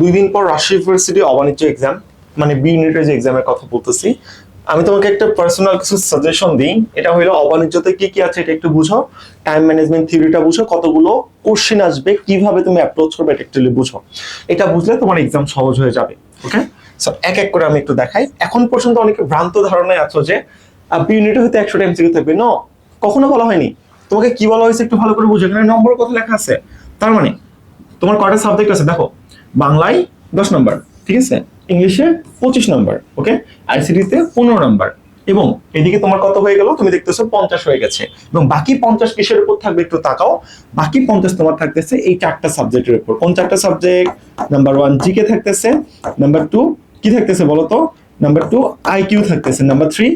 দুই দিন পর রাজশাহী ইউনিভার্সিটি অবাণিজ্য এক্সাম মানে বি ইউনিটের যে এক্সামের কথা বলতেছি। আমি তোমাকে একটা পার্সোনাল কিছু সাজেশন দিই। এটা হলো অবাণিজ্যতে কি কি আছে এটা একটু বুঝো। টাইম ম্যানেজমেন্ট থিওরিটা বুঝো। কতগুলো কোশ্চেন আসবে, কীভাবে তুমি অ্যাপ্রোচ করবে এটা একটু বুঝো। এটা বুঝলে তোমার এক্সাম সহজ হয়ে যাবে ওকে সো এক এক করে আমি একটু দেখাই। এখন পর্যন্ত অনেকে ভ্রান্ত ধারণায় আছো যে বি ইউনিটে হয়তো একশোটা এমসিকিউ থাকবে। ন কখনো বলা হয়নি। তোমাকে কি বলা হয়েছে একটু ভালো করে বুঝো। এখানে নম্বর কত লেখা আছে? তার মানে তোমার কয়টা সাবজেক্ট আছে? দেখো বাংলায় দশ নম্বর, ঠিক আছে? ইংলিশে পঁচিশ নম্বর ওকে আইসিটিতে পনেরো নম্বর। এবং এদিকে তোমার কত হয়ে গেল? তুমি দেখতেছো পঞ্চাশ হয়ে গেছে। এবং বাকি পঞ্চাশ কিসের উপর থাকবে একটু তাকাও? বাকি পঞ্চাশ তোমার থাকতেছে এই চারটা সাবজেক্টের উপর। কোন চারটা সাবজেক্ট নাম্বার ওয়ান জিকে থাকতেছে। নাম্বার টু কি থাকতেছে বলতো? নাম্বার টু আইকিউ থাকতেছে। নাম্বার থ্রি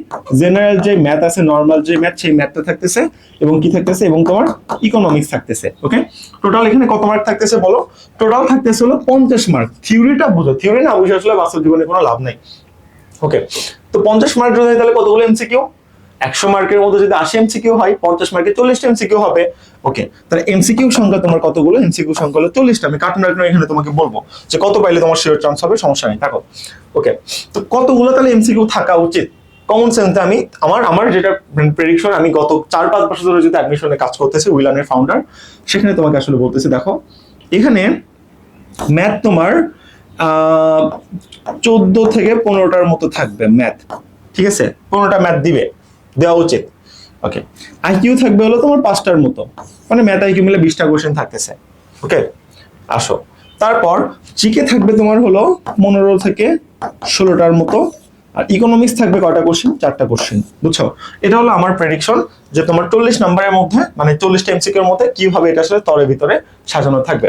জেনারেল যে ম্যাথ আছে নর্মাল যে ম্যাথ সেই ম্যাথটা থাকতেছে এবং কি থাকতেছে? এবং তোমার ইকোনমিক্স থাকতেছে ওকে টোটাল এখানে কত মার্ক থাকতেছে বলো? টোটাল থাকতেছে হলো পঞ্চাশ মার্ক থিওরিটা বুঝো। থিওরি না বুঝে আসলে বাস্তব জীবনে কোনো লাভ নাই ওকে তো পঞ্চাশ মার্ক যদি তাহলে কতগুলো এমসিকিউ একশো মার্কের মধ্যে যদি আশি এমসিকিউ হয়, পঞ্চাশ মার্কে চল্লিশটা এমসিকিউ হবে। ওকে তাহলে এমসিকিউ সংখ্যা তোমার কতগুলো? এমসিকিউ সংখ্যা হলো চল্লিশটা আমি কার্টুন কার্টুন এখানে তোমাকে বলব যে কত পাইলে তোমার শিওর চান্স হবে, সমস্যা নেই, থাকো। ওকে তো কতগুলো তাহলে এমসিকিউ থাকা উচিত? কমন সেন্সে আমি, আমার আমার যেটা প্রেডিকশন আমি গত চার, পাঁচ বছর ধরে যদি অ্যাডমিশনে কাজ করতেছি উইলানের ফাউন্ডার সেখানে তোমাকে আসলে বলতেছি, দেখো, এখানে ম্যাথ তোমার চোদ্দ থেকে পনেরোটার মতো থাকবে ম্যাথ ঠিক আছে? পনেরোটা ম্যাথ দিবে। দেওয়া উচিত। ওকে আইকিউ থাকবে হলো তোমার পাঁচটার মতো। মানে ম্যাথ আইকিউ মিলে বিশটা কোশ্চেন থাকতেছে। ওকে আসো। তারপর জিকে থাকবে তোমার হলো পনেরো থেকে ষোলোটার মতো। আর ইকোনমিক্স থাকবে কয়টা কোশ্চেন চারটা কোশ্চেন বুঝছ? এটা হলো আমার প্রেডিকশন যে তোমার চল্লিশ নাম্বারের মধ্যে মানে চল্লিশটা এমসিকিউর মধ্যে কীভাবে এটা আসলে তরের ভিতরে সাজানো থাকবে।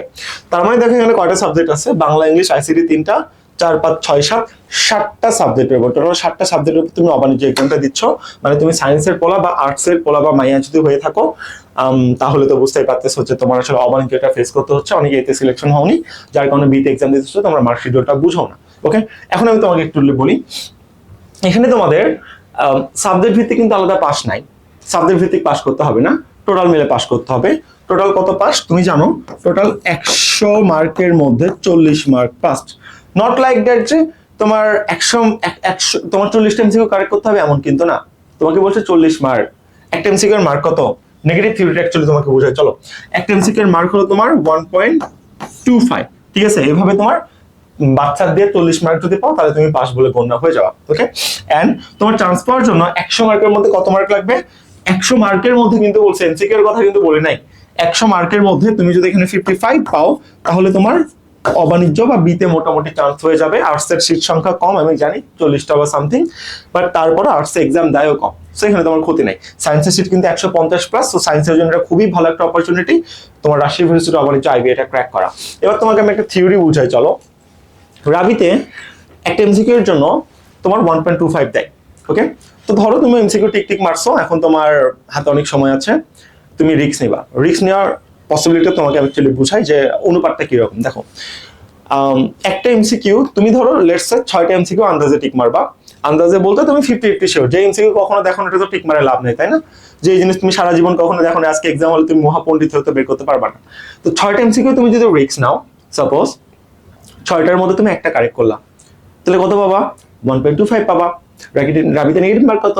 তার মানে দেখা গেলে কয়টা সাবজেক্ট আছে? বাংলা, ইংলিশ আইসিটি তিনটা চার, পাঁচ, ছয়, সাত, সাতটা সাবজেক্টের উপর টোটাল সাতটা সাবজেক্টের উপর তুমি অবাণিজ্য এক্সামটা দিচ্ছ। মানে তুমি সায়েন্সের পোলা বা আর্টসের পোলা বা মাইয়া যদি হয়ে থাকো তাহলে তো বুঝতেই পারতেছো যে তোমার আসলে অবাণিজ্যটা ফেস করতে হচ্ছে। অনেকে এতে সিলেকশন হওনি, যার কারণে বিতে এক্সাম দিতে হচ্ছে, তোমরা মার্ক শিডিউলটা বুঝো না। ওকে এখন আমি তোমাকে একটু বলি। এখানে তোমাদের সাবজেক্ট ভিত্তিক কিন্তু আলাদা পাস নাই। সাবজেক্ট ভিত্তিক পাস করতে হবে না। টোটাল মিলে পাস করতে হবে। টোটাল কত পাস তুমি জানো টোটাল একশো মার্কের মধ্যে চল্লিশ mark pass not like that যে তোমার একশো, এক- একশো, তোমার চল্লিশটা এমসিকিউ কারেক্ট করতে হবে এমন কিন্তু না। তোমাকে বলছে চল্লিশ মার্ক একটা এমসিকিউর মার্ক কত? নেগেটিভ থিওরিটা অ্যাকচুয়ালি তোমাকে বোঝায়। চলো, একটা এমসিকিউর মার্ক হলো তোমার ওয়ান পয়েন্ট টু ফাইভ ঠিক আছে? এভাবে তোমার বাচ্চার দিয়ে চল্লিশ মার্ক যদি পাও, তাহলে তুমি পাস বলে গণ্য হয়ে যাওয়া ওকে অ্যান্ড তোমার চান্স পাওয়ার জন্য একশো মার্কের মধ্যে কত মার্ক লাগবে? একশো মার্কের মধ্যে কিন্তু বলছে এনসিকের কথা কিন্তু বলে নাই। একশো মার্কের মধ্যে তুমি যদি এখানে ফিফটি ফাইভ পাও, তাহলে তোমার অবাণিজ্য বা বিতে মোটামুটি চান্স হয়ে যাবে। আর্টসের সিট সংখ্যা কম, আমি জানি চল্লিশটা বা সামথিং বাট তারপরে আর্টসে এক্সাম দেয়ও কম। সো এখানে তোমার ক্ষতি নেই। সায়েন্সের সিট কিন্তু একশো পঞ্চাশ প্লাস তো সায়েন্সের জন্য এটা খুবই ভালো একটা অপরচুনিটি তোমার রাজশাহী ইউনিভার্সিটি অবাণিজ্য আইবি এটা ক্র্যাক করা। এবার তোমাকে আমি একটা থিওরি বুঝাই, চলো। রাবিতে একটা এমসিকিউ এর জন্য তোমার ওয়ান পয়েন্ট টু ফাইভ দেয় ওকে তো ধরো তুমি এমসিকিউ টিক টিক মারছো, এখন তোমার হাতে অনেক সময় আছে, তুমি রিক্স নিবা। রিস্ক নেওয়ার পসিবিলিটি তোমাকে অ্যাকচুয়ালি বুঝাই যে অনুপাতটা কীরকম। দেখো একটা এমসিকিউ তুমি ধরো লেটস ছয়টা এমসিকিউ আন্দাজে টিক মারবা। আন্দাজে বলতে তুমি ফিফটি ফিফটি শিওর যে এমসিকিউ কখনো দেখো এটা তো টিক মারে লাভ নেই তাই না? যে জিনিস তুমি সারা জীবন কখনো দেখো না, আজকে এক্সাম হলে তুমি মহাপণ্ডিত হতে বের করতে পারবা না। তো ছয়টা এমসিকিউ তুমি যদি রিস্ক নাও সাপোজ ছয়টার মধ্যে তুমি একটা কারেক্ট করলা তাহলে কত পাবা? ওয়ান পয়েন্ট টু ফাইভ পাবা। রাবিতে নেগেটিভ মার্ক কত?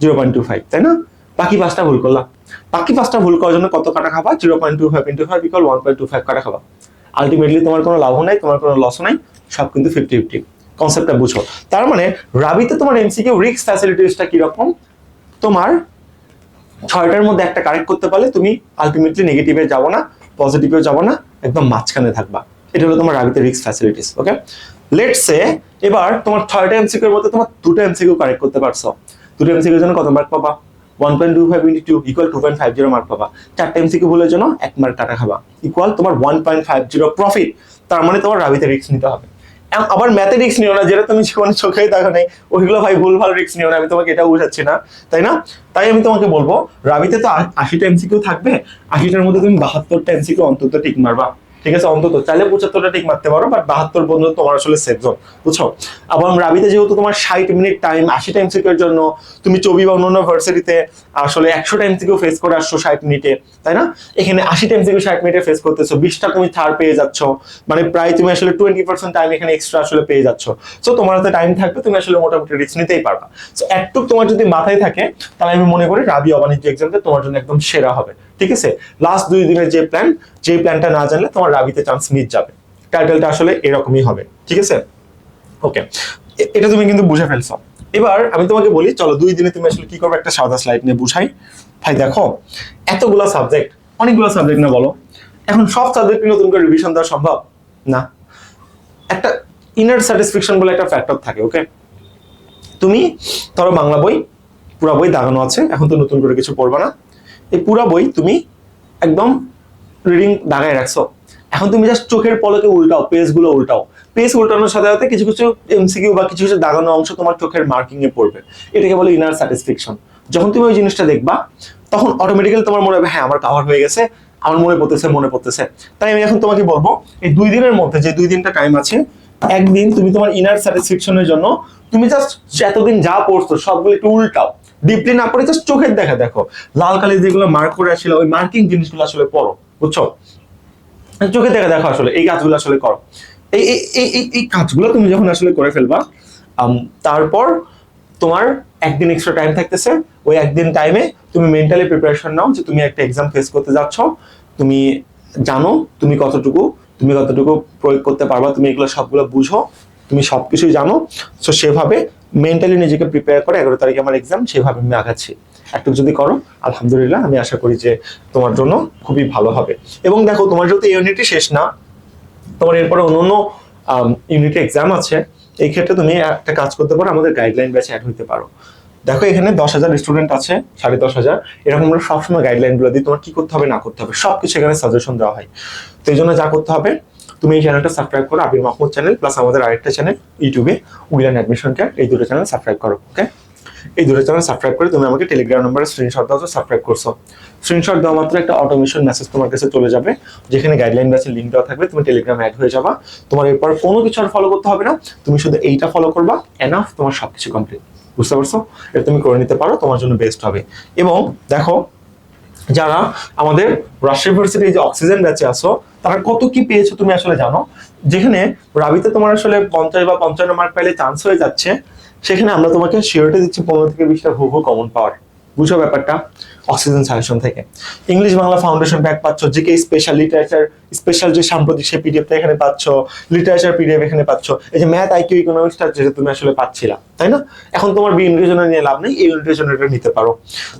জিরো পয়েন্ট টু ফাইভ তাই না? বাকি পাঁচটা ভুল করলাম বাকি পাঁচটা ভুল করার জন্য কত কাটা খাবা? Zero point two five into five equal one point two five কাটা খাবা। আলটিমেটলি তোমার কোনো লাভও নাই, তোমার কোনো লসও নাই, সব কিন্তু ফিফটি ফিফটি কনসেপ্টটা বুঝো। তার মানে রাবিতে তোমার এমসিকিউ রিক্স ফ্যাসিলিটিসটা কীরকম? তোমার ছয়টার মধ্যে একটা কারেক্ট করতে পারলে তুমি আলটিমেটলি নেগেটিভে যাব না পজিটিভেও যাব না, একদম মাঝখানে থাকবা। এটা হলো তোমার রাবিতে রিক্স ফ্যাসিলিটিস ওকে লেটস সে এবার তোমার ছয়টা এমসিকিউর মধ্যে তোমার দুটো এমসিকিউ কারেক্ট করতে পারছ। দুটো এমসিকিউর জন্য কত মার্ক পাবা? তার মানে তোমার রিক্স নিতে হবে। আবার রিক্স নিও না, যেটা তুমি ওইগুলো ভাই ভুল, ভালো রিক্স নিও না, আমি তোমাকে এটা না। তাই না? তাই আমি তোমাকে বলব, রাবিতে তো আশিটা এমসিকিউ থাকবে, আশিটার মধ্যে তুমি বাহাত্তরটা এমসিকিউ অন্তত টিক মারবা। ঠিক আছে, অন্তত চাইলে পঁচাত্তরটা ঠিক মারতে পারো বাট বাহাত্তর পর্যন্ত তোমার আসলে সেফ জোন বুঝছ? এবং রাবিতে যেহেতু তোমার ষাট মিনিট টাইম আশি টাইম সিকের জন্য তুমি চবি বা অন্যান্য ভার্সিটিতে আসলে একশো টাইম থেকেও ফেস করে আসছো ষাট মিনিটে তাই না? এখানে আশি টাইম থেকে ষাট মিনিটে ফেস করতেছো, বিশটা তুমি থার্ড পেয়ে যাচ্ছ মানে প্রায় তুমি আসলে টোয়েন্টি পার্সেন্ট টাইম এখানে এক্সট্রা আসলে পেয়ে যাচ্ছ। সো তোমার হাতে টাইম থাকবে, তুমি আসলে মোটামুটি রিস্ক নিতেই পারবা। সো একটু তোমার যদি মাথায় থাকে, তাহলে আমি মনে করি রাবি অবাণিজ্য এক্সামটা তোমার জন্য একদম সেরা হবে। ঠিক আছে? লাস্ট দুই দিনের যে প্ল্যান যে প্ল্যানটা না জানলে তোমার রাবিতে চান্স মিস যাবে। টাইটেলটা আসলে এরকমই হবে, ঠিক আছে? ওকে এটা তুমি কিন্তু বুঝে ফেলছো। এবার আমি তোমাকে বলি, চলো দুই দিনে তুমি আসলে কি করবে? একটা সাদা স্লাইড নিয়ে বুঝাই। ভাই, দেখো, এতগুলো সাবজেক্ট অনেকগুলো সাবজেক্ট না বলো। এখন সব সাবজেক্ট নতুন করে রিভিশন দেওয়া সম্ভব? না। একটা ইনার স্যাটিসফ্যাকশন বলে একটা ফ্যাক্টর থাকে ওকে তুমি, ধরো বাংলা বই, পুরা বই দাগানো আছে, এখন তো নতুন করে কিছু পড়বে না। এই পুরা বই তুমি একদম রিডিং দাগায় রাখছো। এখন তুমি জাস্ট চোখের পলকে উল্টাও পেজগুলো উল্টাও। পেজ উল্টানোর সাথে সাথে কিছু কিছু এমসিকিউ বা কিছু কিছু দাগানো অংশ তোমার চোখের মার্কিং এ পড়বে। এটাকে বলে ইনার স্যাটিসফ্যাকশন যখন তুমি ওই জিনিসটা দেখবা, তখন অটোমেটিক্যালি তোমার মনে হবে হ্যাঁ আমার কাভার হয়ে গেছে, আমার মনে পড়তেছে মনে পড়তেছে। তাই আমি এখন তোমাকে বলব, এই দুই দিনের মধ্যে, যে দুই দিনটা টাইম আছে, একদিন তুমি তোমার ইনার স্যাটিসফ্যাকশনের জন্য তুমি জাস্ট এতদিন যা পড়ছো, সবগুলো একটু উল্টাও। ডিপলি না পড়ে জাস্ট চোখের দেখা, দেখো। লাল কালি যেগুলো মার্ক করে আসলে, ওই মার্কিং জিনিসগুলো আসলে পড়ো, বুঝছ? চোখে দেখা দেখো আসলে, এই কাজগুলো আসলে করো। এই এই এই কাজগুলো তুমি যখন আসলে করে ফেলবা তারপর তোমার একদিন এক্সট্রা টাইম থাকতেছে, ওই একদিন টাইমে তুমি মেন্টালি প্রিপারেশন নাও যে তুমি একটা এক্সাম ফেস করতে যাচ্ছ। তুমি জানো তুমি কতটুকু তুমি কতটুকু প্রয়োগ করতে পারবা, তুমি এগুলো সবগুলো বুঝো, তুমি সবকিছুই জানো। সো সেভাবে মেন্টালি নিজেকে প্রিপেয়ার করে এগারো তারিখে আমার এক্সাম সেভাবে আমি আগাচ্ছি। একটু যদি করো, আলহামদুলিল্লাহ, আমি আশা করি যে তোমার জন্য খুবই ভালো হবে। এবং দেখো, তোমার যেহেতু ইউনিটই শেষ না, তোমার এরপরে অন্য অন্য ইউনিটে এক্সাম আছে, এই ক্ষেত্রে তুমি একটা কাজ করতে পারো, আমাদের গাইডলাইন ব্যাচে অ্যাড হইতে পারো। দেখো, এখানে দশ হাজার স্টুডেন্ট আছে, সাড়ে দশ হাজার। এরকম আমরা সবসময় গাইডলাইনগুলো দিই, তোমার কি করতে হবে, না করতে হবে, সবকিছু এখানে সাজেশন দেওয়া হয়। তো এই জন্য যা করতে হবে তুমি এই চ্যানেলটা সাবস্ক্রাইব করো, আবির মাহমুদ চ্যানেল প্লাস আমাদের আরেকটা চ্যানেল ইউটিউবে উইলান অ্যাডমিশন কেয়ার এই দুটো চ্যানেল সাবস্ক্রাইব করো ওকে এই দুটো চ্যানেল সাবস্ক্রাইব করে তুমি আমাকে টেলিগ্রাম নাম্বারে স্ক্রিনশট দাও সাবস্ক্রাইব করছ। স্ক্রিনশট দেওয়া মাত্র একটা অটোমেশন মেসেজ তোমার কাছে চলে যাবে, যেখানে গাইডলাইন আছে লিঙ্ক দেওয়া থাকবে, তুমি টেলিগ্রাম অ্যাড হয়ে যাবা। তোমার এরপর কোনো কিছু আর ফলো করতে হবে না, তুমি শুধু এইটা ফলো করবা এনাফ তোমার সবকিছু কমপ্লিট বুঝতে পারছ? এটা তুমি করে নিতে পারো, তোমার জন্য বেস্ট হবে। এবং দেখো যারা আমাদের রাজশাহী ইউনিভার্সিটির যে অক্সিজেন ব্যাচে আসো তারা কত কি পেয়েছ তুমি আসলে জানো? যেখানে রাবিতে তোমার আসলে পঞ্চাশ বা পঞ্চান্ন মার্ক পাইলে চান্স হয়ে যাচ্ছে, সেখানে আমরা তোমাকে শিওরিটি দিচ্ছি পনেরো থেকে বিশটা হুবহু কমন পাওয়ার বুঝো ব্যাপারটা? অক্সিজেন সাজেশন থেকে। ইংলিশ বাংলা ফাউন্ডেশন ব্যাগ পাচ্ছ, জিকে স্পেশাল লিটারেচার স্পেশাল যে সাম্প্রতিক সেই পিডিএফটা এখানে পাচ্ছ লিটারেচার পিডিএফ এখানে পাচ্ছ। এই যে ম্যাথ আইকিউ ইকোনমিক্সটা যেটা তুমি আসলে পাচ্ছিলা, তাই না? এখন তোমার বি ইউনিটের জন্য নিয়ে লাভ নেই এই ইউনিটের জন্য এটা নিতে পারো।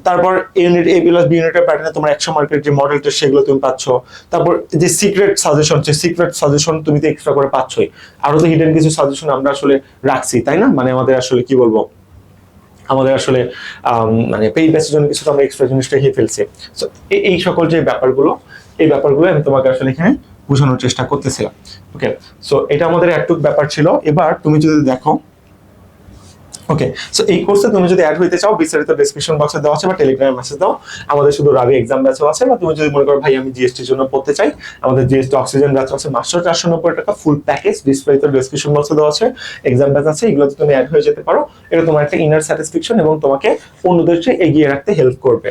তারপর ইউনিট এ প্লাস বি ইউনিটের প্যাটার্নে তোমার একশো মার্কের যে মডেলটা সেগুলো তুমি পাচ্ছ। তারপর যে সিক্রেট সাজেশন যে সিক্রেট সাজেশন তুমি তো এক্সট্রা করে পাচ্ছই। আরও তো হিডেন কিছু সাজেশন আমরা আসলে রাখছি, তাই না? মানে আমাদের আসলে কি বলব? আমাদের আসলে মানে পেইড ব্যাচের জন্য কিছুটা আমরা এক্সট্রা জিনিস রেখে ফেলছি। সো এই- এই সকল যে ব্যাপারগুলো, এই ব্যাপারগুলো আমি তোমাকে আসলে এখানে বোঝানোর চেষ্টা করতেছিলাম। ওকে সো এটা আমাদের একটুক ব্যাপার ছিল। এবার তুমি যদি দেখো ওকে সো এই কোর্সে তুমি যদি অ্যাড হইতে চাও, বিস্তারিত ডেসক্রিপশন বক্সে দেওয়া আছে বা টেলিগ্রামে মেসেজ দাও। আমাদের শুধু রাবি এক্সাম ব্যাচও আছে, বা তুমি যদি মনে করো, ভাই, আমি জিএসটির জন্য পড়তে চাই আমাদের জিএসটি অক্সিজেন ব্যাচ আছে মাস্টার চারশো নব্বই টাকা ফুল প্যাকেজ বিস্তারিত ডেসক্রিপশন বক্সে দেওয়া আছে এক্সাম ব্যাচ আছে, এগুলোতে তুমি অ্যাড হয়ে যেতে পারো। এটা তোমার একটা ইনার স্যাটিসফ্যাকশন এবং তোমাকে অন্যদের এগিয়ে রাখতে হেল্প করবে।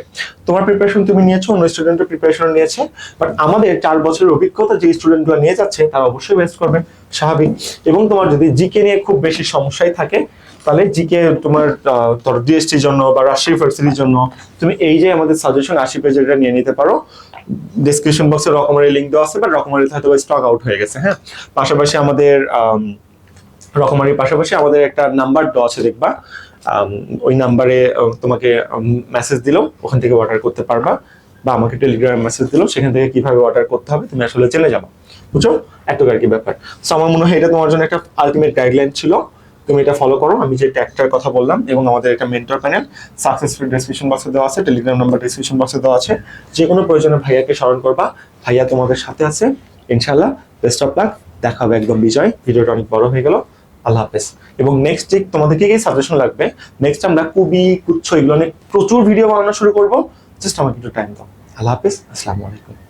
তোমার প্রিপারেশন তুমি নিয়েছো, অন্য স্টুডেন্টের প্রিপারেশন নিয়েছে বাট আমাদের চার বছরের অভিজ্ঞতা যে স্টুডেন্টগুলো নিয়ে যাচ্ছে, তারা অবশ্যই বেস্ট করবে, স্বাভাবিক। এবং তোমার যদি জিকে নিয়ে খুব বেশি সমস্যাই থাকে তাহলে জিকে তোমার ধরো ডিএসটির জন্য বা রাজশাহী ইউনিভার্সিটির জন্য তুমি এই যে আমাদের সাজেশন আশি পেজের এটা নিয়ে নিতে পারো। ডিসক্রিপশন বক্সে রকমারি লিঙ্ক দেওয়া আছে বা রকমারিতে হয়তো স্টক আউট হয়ে গেছে হ্যাঁ? পাশাপাশি আমাদের আম, রকমারির পাশাপাশি আমাদের একটা নাম্বার দেওয়া আছে দেখবা। ওই নাম্বারে তোমাকে মেসেজ দিলো ওখান থেকে অর্ডার করতে পারবা। বা আমাকে টেলিগ্রামে মেসেজ দিলো সেখান থেকে কীভাবে অর্ডার করতে হবে তুমি আসলে জেনে যাব। বুঝছ? এত আর কি ব্যাপার। সো আমার মনে হয় এটা তোমার জন্য একটা আলটিমেট গাইডলাইন ছিল। তুমি এটা ফলো করো, আমি যে ট্যাগটার কথা বললাম এবং আমাদের একটা মেন্টর প্যানেল সাকসেসফুল ডেসক্রিপশন বক্সে দেওয়া আছে টেলিগ্রাম নাম্বার ডেসক্রিপশন বক্সে দেওয়া আছে। যে কোনো প্রয়োজনে ভাইয়াকে স্মরণ করবা, ভাইয়া তোমাদের সাথে আছে। ইনশাল্লাহ বেস্ট অফ লাক দেখা হবে একদম বিজয়। ভিডিওটা অনেক বড় হয়ে গেল। আল্লাহ হাফেজ। এবং নেক্সট যে তোমাদের কি কি সাজেশন লাগবে? নেক্সট আমরা কুবি, কুচ্ছ, এগুলো নিয়ে প্রচুর ভিডিও বানানো শুরু করব। জাস্ট আমাকে একটু টাইম দাও। আল্লাহ হাফেজ, আসসালামু আলাইকুম।